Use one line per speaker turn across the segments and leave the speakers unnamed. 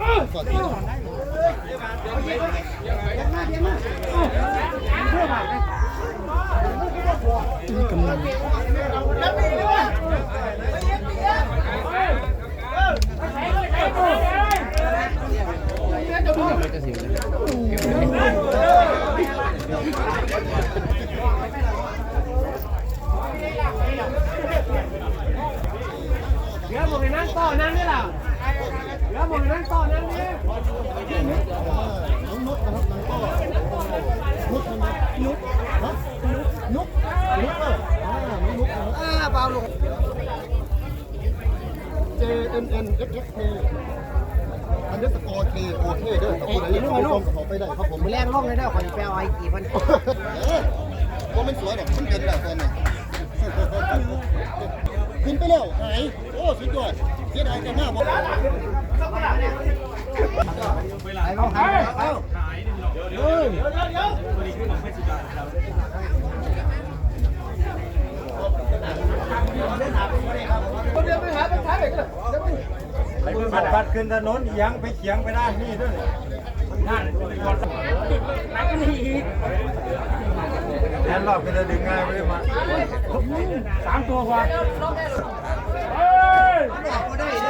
สวัสดี
กำลังอ่าเบาลง
เจเอ็นเอ็นเอ็กเอ็กเคอันนี้สกอร์เคโอเคเด้อขอบคุณอันนี้ผมลงขอไปได้ครับผม
มือแรงลงเลยเด้อขอจะไปเอาไอ้กี่พัน
เออว่ามันสวยหรอกมันเป็นแบบตอนนี้ขึ้นไปแล้วหายโอ้สุดยอดเสียดายแต่หน้าบอก
ไอ้เขาหายเอ้า
ไป บัดบัดขึ้นถนนอียังไปเขียงไปได้นี่ด้วยนั่นนักนี่แอนรอบก็จะดึงง่ายไปเลยมาสามตัวกว่าก่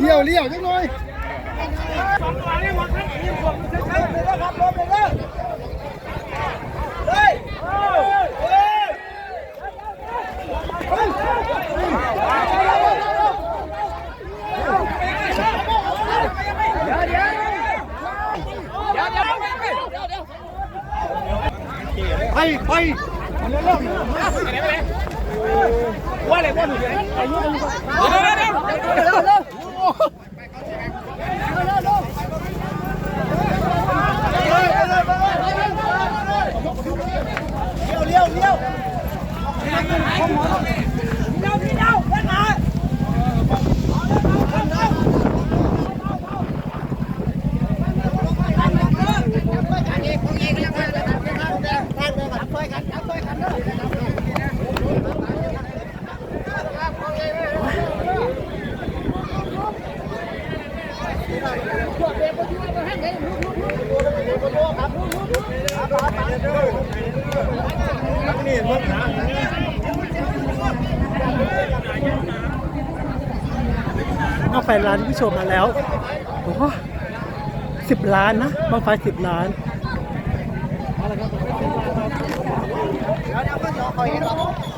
เลี้
ยวจังหน่อยไปไป เลี้ยวเลี้ยว
นี่รถหนา
เอาไฟล้านผู้ชมมาแล้วโอ้สิบล้านนะบ้างไฟสิบล้าน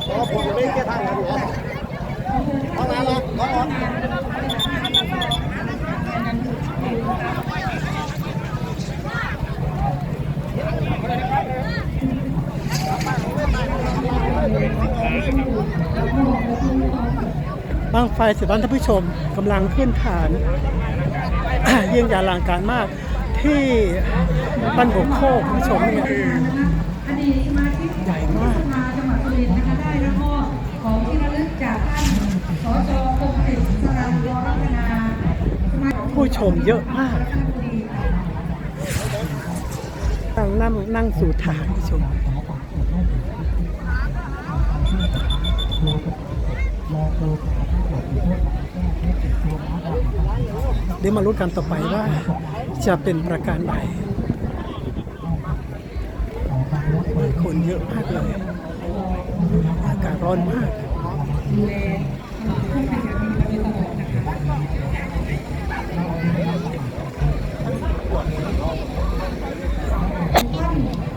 โอ้ผมไม่เกี่ยทางนะหลวงเอามาละเอาออก
บา งไฟสิบล้านท่านผู้ชมกำลังขึ้นฐานเยิ่ยงใหญ่อลังการมากที่บ้านหัวโคกคุณผู้ชมเนี่ยใหญ่มาก
มาจังหวัดสุรินทร์นะคะได้รับมอบของที่ระลึกจากท่านสจกฤษสรันวรพัฒนาสมาชิก
ผู้ชมเยอะมากตั้งนั่งนั่งสู่ฐานผู้ชม เดี๋ยวมาลุ้นกันต่อไปว่าจะเป็นประการใดคนเยอะมากเลยอากาศร้อนมาก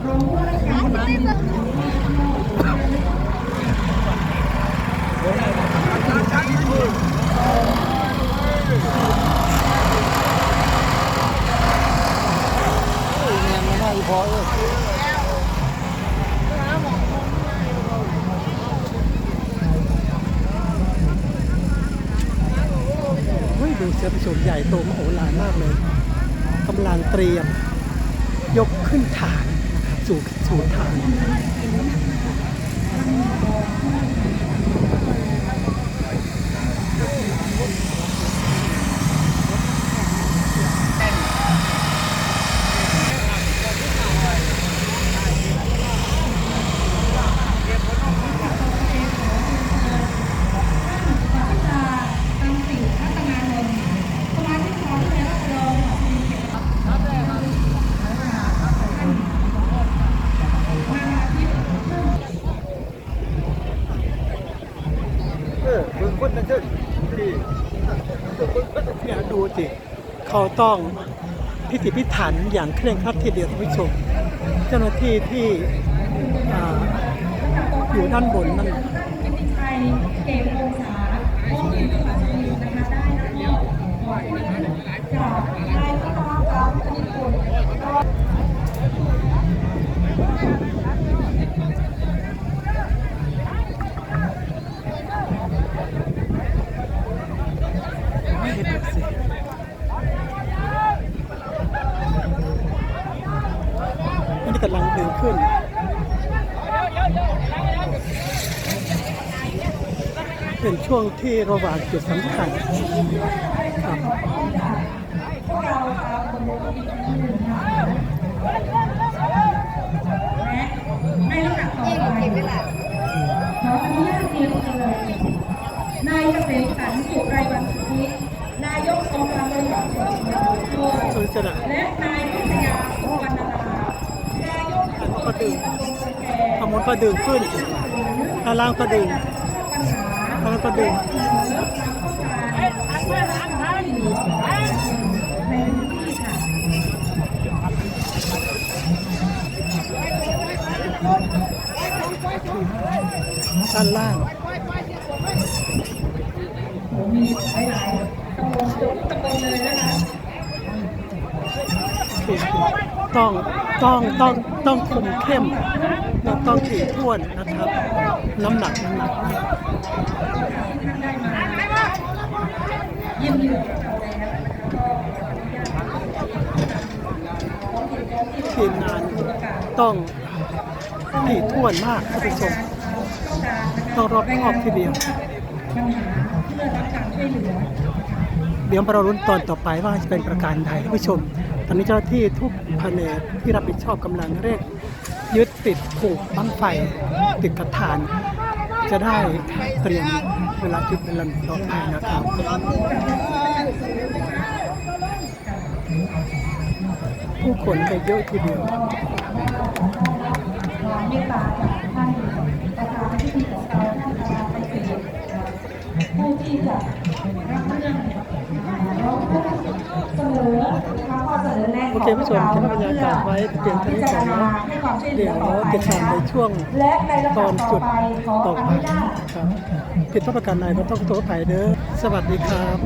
ท
ดูเสือผสมใหญ่โตมโหฬารมากเลยกำลังเตรียม ยกขึ้นฐานสู่สู่ฐาน
เออเบิ่งคนนั่นเด้อที่
เนี่ยดูสิเขาต้องพิถีพิถันอย่างเคร่งครัดทีเดียวท่านผู้ชมเจ้าหน้าที่ที่ออยู่ด้านบนนั่น
กิติชัยเกมองศาผู้มีจังหวัดสุรินทร์นะคะได้รับมอบของจากนายพัฒนาการคณิตกุล
ไม่เห็นดูสิ อันนี้กำลังเดินขึ้นเป็นช่วงที่ระหว่างจุดสำคัญครับ
พวกเราตามคนอีกหนึ่งนะคะและในลำดับต่อไปขออนุญาตเรียนเชิญนายเกษมสันต์สุไรวันสุทธินายกองค์การบริหารส่วนจังหวัดโคราช
สวนสนาม
และนาย เทศมนตรีตำบลสแก
ขมนก็ดึงขึ้นด้านล่างก็ดึงด้านล่างก็ดึง
ตะ
ด้านล่าง
มีหลายๆตำบลตำบลเลยนะคะ
ต้องต้องต้องต้องคุมเข้มและต้องถี่ถ้วนนะครับ น้ำหนักน้ำหนัก
ทีม
งานต้องถี่ถ้วนมากท่านผู้ชมต้องรอบคอบทีเดียว
เพื่อรับการช่วยเหลือ
เดี๋ยวเราลุ้นตอนต่อไปว่าจะเป็นประการใดท่านผู้ชม ตอนนี้เจ้าที่ทุกแผนกที่รับผิดชอบกำลังเร่งยึดติดผูกบั้งไฟติดกระฐาน จะได้เตรียมเวลาจุดเป็นลำต่อไปนะครับผู้คนไปเยอะทีเดียว
ความเมตตาจากท่านประธานที่ดีของเราท่านประธานไปสิผู้ที่จะรับเรื่องร้องทุกข์เสนอ นะคะข้อเสนอแนะ
โอเคผู้ชมเก็บบรรยากาศไว้เพียงเท่านี้ก่อนนะ
ให้ความช่วยเหลื
เดี๋
อ
ยว
ต่อไป
ติดตามในช่วง
และในลำ
ต
ดั
อบน
ต่
จุ
อ
ด
ไปขอ
ต่อ
อ
ไป
นุญาต
ครับผิดต้องประการใดก็ต้องโทษไปเด้อสวัสดีครับ